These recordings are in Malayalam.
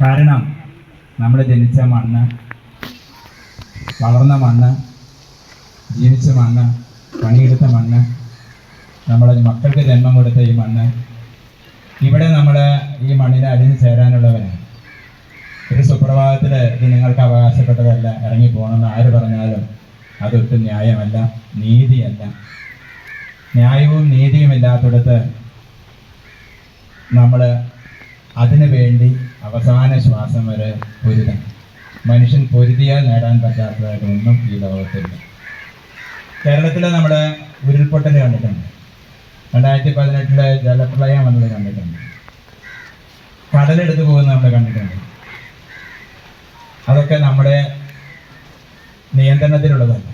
കാരണം നമ്മൾ ജനിച്ച മണ്ണ് വളർന്ന മണ്ണ് ജീവിച്ച മണ്ണ് പണിയെടുത്ത മണ്ണ് നമ്മളെ മക്കൾക്ക് ജന്മം കൊടുത്ത ഈ മണ്ണ് ഇവിടെ നമ്മൾ ഈ മണ്ണിനെ അടിഞ്ഞു ചേരാനുള്ളവരാണ് ഒരു സുപ്രഭാതത്തിൽ ഇത് നിങ്ങൾക്ക് അവകാശപ്പെട്ടതല്ല ഇറങ്ങി പോകണമെന്ന് ആര് പറഞ്ഞാലും അതൊട്ടും ന്യായമല്ല നീതിയല്ല. ന്യായവും നീതിയും ഇല്ലാത്തടത്ത് നമ്മൾ അതിനു വേണ്ടി അവസാന ശ്വാസം വരെ പൊരുതണം. മനുഷ്യൻ പൊരുതിയാൽ നേടാൻ പറ്റാത്തതായിട്ടൊന്നും ഈ ലോകത്തില്ല. കേരളത്തിലെ നമ്മൾ ഉരുൾപൊട്ടൽ കണ്ടിട്ടുണ്ട്. രണ്ടായിരത്തി പതിനെട്ടിലെ ജലപ്രളയം വന്നത് കണ്ടിട്ടുണ്ട്. കടലെടുത്ത് പോകുന്നത് നമ്മൾ കണ്ടിട്ടുണ്ട്. അതൊക്കെ നമ്മുടെ നിയന്ത്രണത്തിലുള്ളതല്ല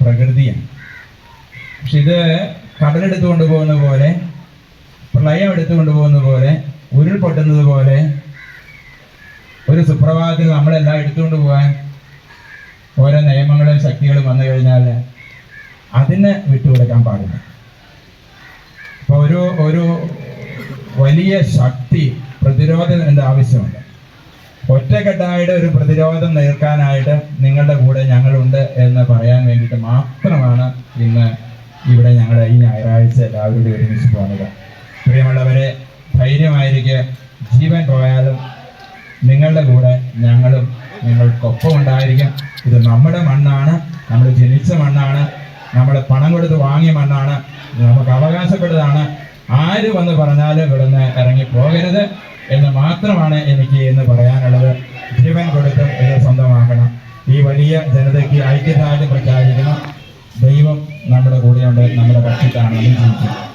പ്രകൃതിയാണ്. പക്ഷെ ഇത് കടലെടുത്ത് കൊണ്ടുപോകുന്ന പോലെ പ്രളയം എടുത്തു കൊണ്ടുപോകുന്ന പോലെ ഉരുൾപൊട്ടുന്നത് പോലെ ഒരു സുപ്രഭാതത്തിൽ നമ്മളെല്ലാം എടുത്തുകൊണ്ട് പോകാൻ ഓരോ നിയമങ്ങളും ശക്തികളും വന്നു കഴിഞ്ഞാൽ അതിനെ വിട്ടുകൊടുക്കാൻ പാടില്ല. അപ്പോൾ ഒരു ഒരു വലിയ ശക്തി പ്രതിരോധത്തിന്റെ ആവശ്യമുണ്ട്. ഒറ്റക്കെട്ടായിട്ട് ഒരു പ്രതിരോധം നേർക്കാനായിട്ട് നിങ്ങളുടെ കൂടെ ഞങ്ങളുണ്ട് എന്ന് പറയാൻ വേണ്ടിയിട്ട് മാത്രമാണ് ഇന്ന് ഇവിടെ ഞങ്ങൾ ഈ ഞായറാഴ്ച എല്ലാവരും കൂടി ഒരുമിച്ച് പോകുന്നത്. പ്രിയമുള്ളവരെ പോയാലും നിങ്ങളുടെ കൂടെ ഞങ്ങളും നിങ്ങൾക്കൊപ്പം ഉണ്ടായിരിക്കും. ഇത് നമ്മുടെ മണ്ണാണ് നമ്മൾ ജനിച്ച മണ്ണാണ് നമ്മൾ പണം കൊടുത്ത് വാങ്ങിയ മണ്ണാണ് നമുക്ക് അവകാശപ്പെട്ടതാണ്. ആര് വന്ന് പറഞ്ഞാലും ഇവിടുന്ന് ഇറങ്ങി പോകരുത് എന്ന് മാത്രമാണ് എനിക്ക് ഇന്ന് പറയാനുള്ളത്. ജീവൻ കൊടുത്തും ഇത് സ്വന്തമാക്കണം. ഈ വലിയ ജനതയ്ക്ക് ഐക്യദാർഢ്യം പ്രഖ്യാപിക്കണം ദൈവം നമ്മുടെ കൂടെയുണ്ട് നമ്മുടെ പക്ഷത്താണ് നമ്മൾ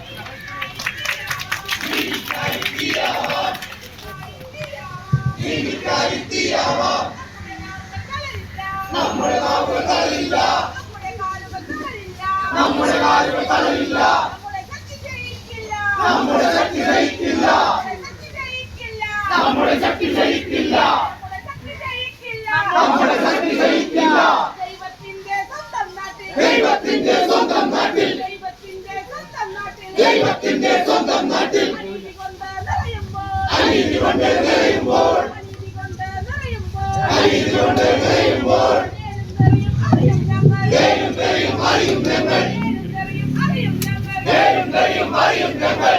നമ്മുടെ നാവുകൾ തളരില്ല നമ്മുടെ കാലുകൾ തളരില്ല നമ്മുടെ ശക്തി ജയിക്കില്ല. നമ്മുടെ ശക്തി ജയിക്കില്ല. നമ്മുടെ ശക്തി ജയിക്കില്ല. ദൈവത്തിന്റെ സ്വന്തം அறியும் அறியும் அறியும்